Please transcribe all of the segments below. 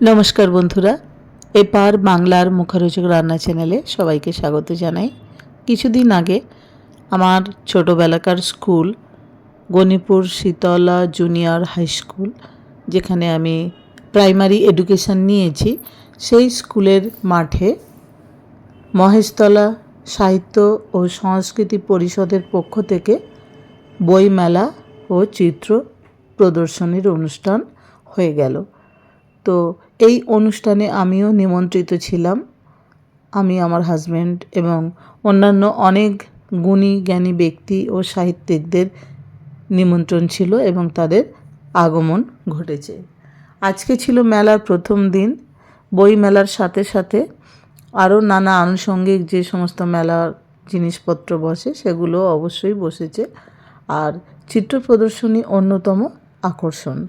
নমস্কার বন্ধুরা, এপার বাংলার মুখরোচক রান্না চ্যানেলে সবাইকে স্বাগত জানাই। কিছুদিন আগে আমার ছোটোবেলাকার school, Ganipur Sheetala junior high school, যেখানে আমি প্রাইমারি এডুকেশন নিয়েছি, সেই স্কুলের মাঠে মহেশতলা সাহিত্য ও সংস্কৃতি পরিষদের পক্ষ থেকে বইমেলা ও চিত্র প্রদর্শনীর অনুষ্ঠান হয়ে গেল। তো এই অনুষ্ঠানে আমিও নিমন্ত্রিত ছিলাম। আমি আমার হাজব্যান্ড এবং অন্যান্য অনেক গুণী জ্ঞানী ব্যক্তি ও সাহিত্যিকদের নিমন্ত্রণ ছিল এবং তাদের আগমন ঘটেছে। আজকে ছিল মেলার প্রথম দিন। বই মেলার সাথে সাথে আরও নানা আনুষঙ্গিক যে সমস্ত মেলার জিনিসপত্র বসে, সেগুলো অবশ্যই বসেছে। আর চিত্র প্রদর্শনী অন্যতম আকর্ষণ।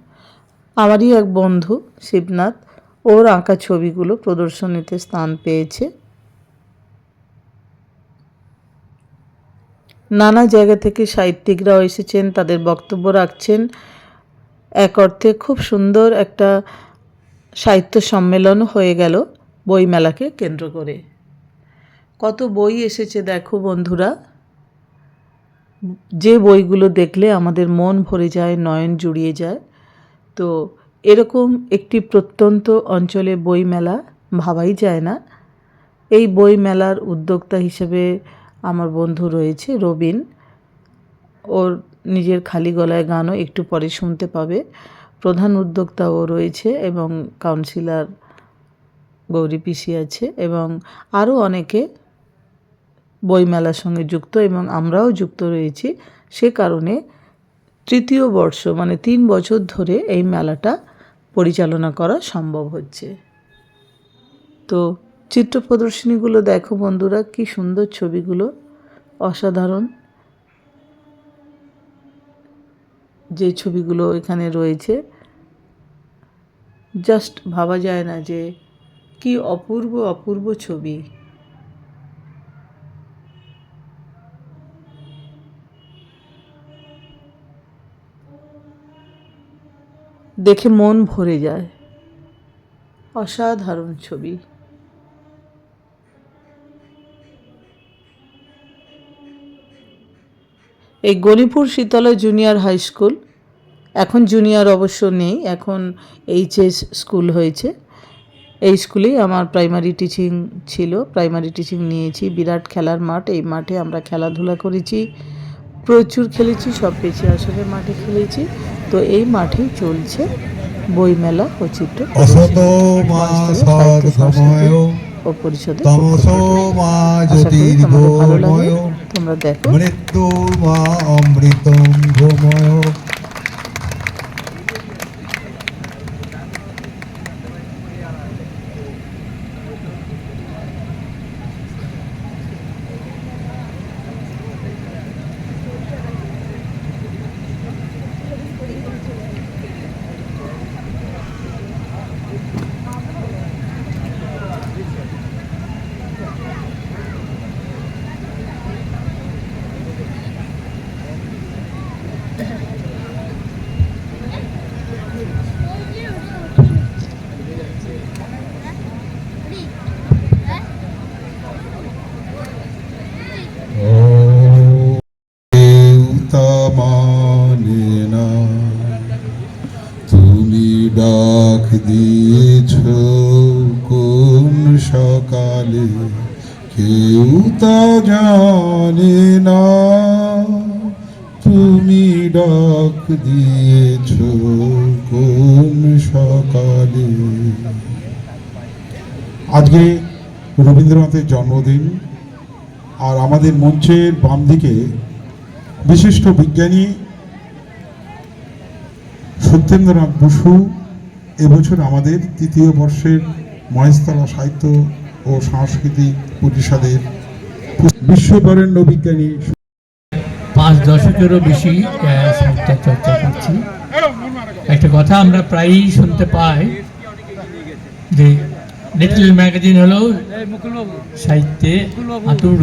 আমারই এক বন্ধু, শিবনাথ, ওর আঁকা ছবিগুলো প্রদর্শনীতে স্থান পেয়েছে। নানা জায়গা থেকে সাহিত্যিকরাও এসেছেন, তাদের বক্তব্য রাখছেন। এক অর্থে খুব সুন্দর একটা সাহিত্য সম্মেলন হয়ে গেল বইমেলাকে কেন্দ্র করে। কত বই এসেছে দেখো বন্ধুরা। যে বইগুলো দেখলে আমাদের মন ভরে যায়, নয়ন জুড়িয়ে যায়। তো এরকম একটি প্রত্যন্ত অঞ্চলে বই মেলা ভাবাই যায় না। এই বই মেলার উদ্যোক্তা হিসেবে আমার বন্ধু রয়েছে রবিন। ওর নিজের খালি গলায় গানও একটু পরে শুনতে পাবে। প্রধান উদ্যোক্তা ও রয়েছে এবং কাউন্সিলর গৌরী পিসি আছে এবং আরও অনেকে বইমেলার সঙ্গে যুক্ত এবং আমরাও যুক্ত রয়েছি। সে কারণে তৃতীয় বর্ষ মানে তিন বছর ধরে এই মেলাটা পরিচালনা করা সম্ভব হচ্ছে। তো চিত্র প্রদর্শনীগুলো দেখো বন্ধুরা, কি সুন্দর ছবিগুলো, অসাধারণ। যে ছবিগুলো এখানে রয়েছে, জাস্ট ভাবা যায় না যে কি অপূর্ব অপূর্ব ছবি। দেখে মন ভরে যায়। অসাধারণ ছবি। এই Ganipur Sheetala junior high school. এখন জুনিয়র অবশ্য নেই, এখন এইচএস স্কুল হয়েছে। এই স্কুলেই আমার প্রাইমারি টিচিং ছিল, প্রাইমারি টিচিং নিয়েছি, বিরাট খেলার মাঠ, এই মাঠে আমরা খেলাধুলা করেছি, প্রচুর খেলেছি, সব পেঁচে আসলে মাঠে খেলেছি। তো এই মাঠে চলছে বইমেলা ও চিত্র ও ভালো লাগে তোমরা দেখো। মৃত্যু মা অমৃতম ভূময় মানে না তুমি ডাক দিয়েছ কোন সকালে কেউ তা জানে না। তুমি ডাক দিয়েছ কোন সকালে? আজকে রবীন্দ্রনাথের জন্মদিন, আর আমাদের মঞ্চের বাম দিকে বিশিষ্ট বিজ্ঞানী সত্যেন্দ্রনাথ বসু, এবছর আমাদের তৃতীয় বর্ষের মহেশতলা সাহিত্য ও সাংস্কৃতিক পরিষদের বিশ্ববরেণ্য বিজ্ঞানী পাঁচ দশকেরও বেশি সাহিত্য চর্চা করছি। একটা কথা আমরা প্রায়ই শুনতে পাই যে লিটল ম্যাগাজিন হলো সাহিত্যে আতুর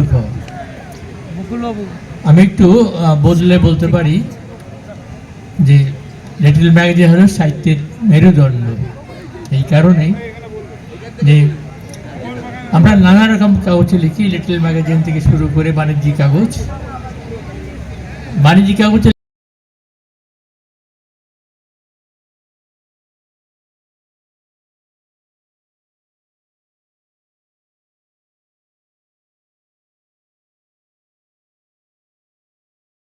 আমি একটু বদলে বলতে পারি যে লিটল ম্যাগাজিন হলো সাহিত্যের মেরুদণ্ড। এই কারণেই যে আমরা নানা রকম কাগজে লিখি লিটল ম্যাগাজিন থেকে শুরু করে বাণিজ্যিক কাগজ। বাণিজ্যিক কাগজে